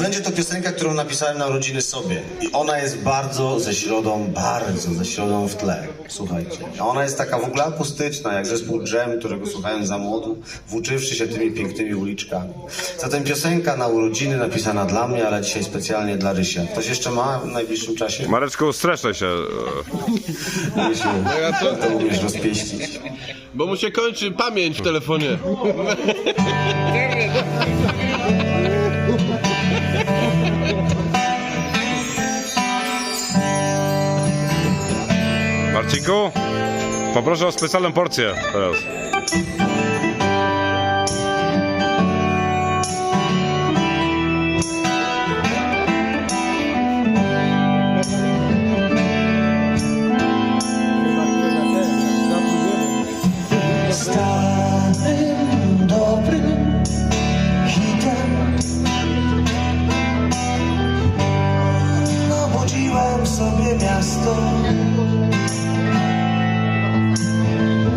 Będzie to piosenka, którą napisałem na urodziny sobie. I ona jest bardzo ze środą, bardzo ze środą w tle. Słuchajcie. A Ona jest taka w ogóle akustyczna, jak zespół Dżem, którego słuchałem za młodu, włóczywszy się tymi pięknymi uliczkami. Zatem piosenka na urodziny napisana dla mnie, ale dzisiaj specjalnie dla Rysia. Ktoś jeszcze ma w najbliższym czasie? Mareczku, streszczaj się. Rysiu, to umiesz rozpieścić. Bo mu się kończy pamięć w telefonie. Poproszę o specjalną porcję teraz.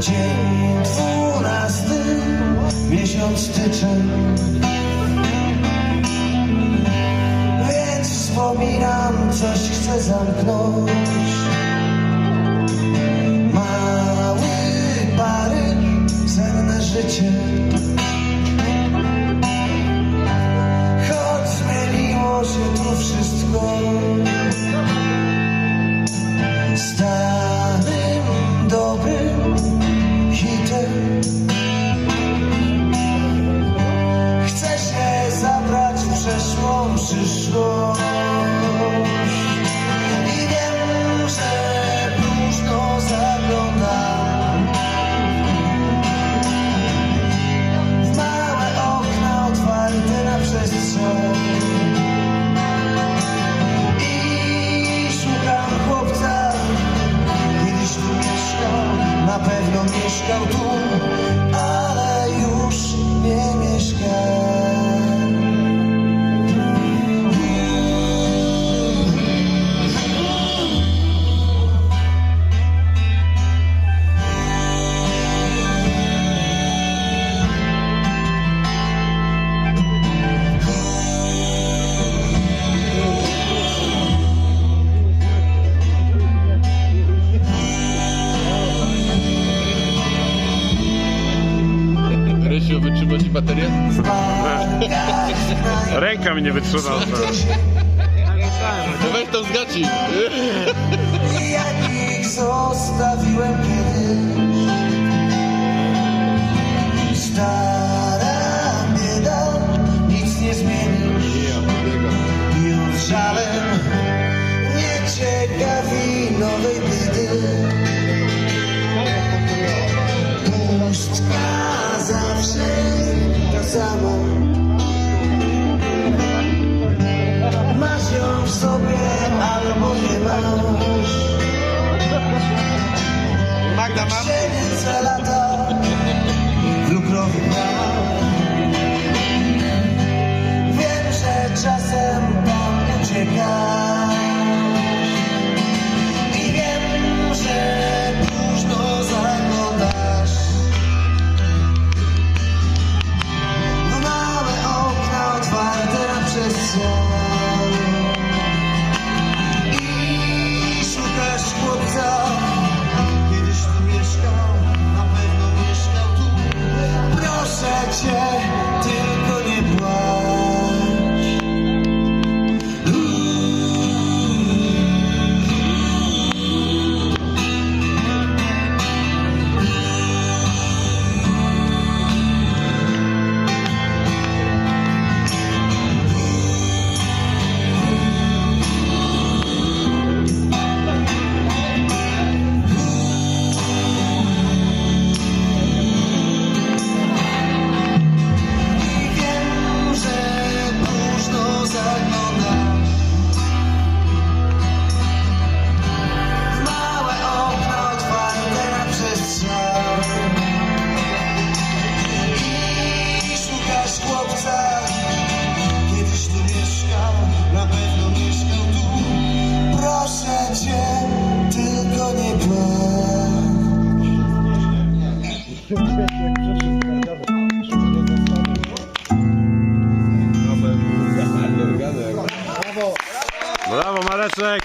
Dzień dwunasty, miesiąc styczeń. Więc wspominam, coś chcę zamknąć. Mały Paryż, senne życie baterię? Ręka mi nie wytrzyma. To weź to zgaci. jakich zostawiłem summer Brawo Mareczek!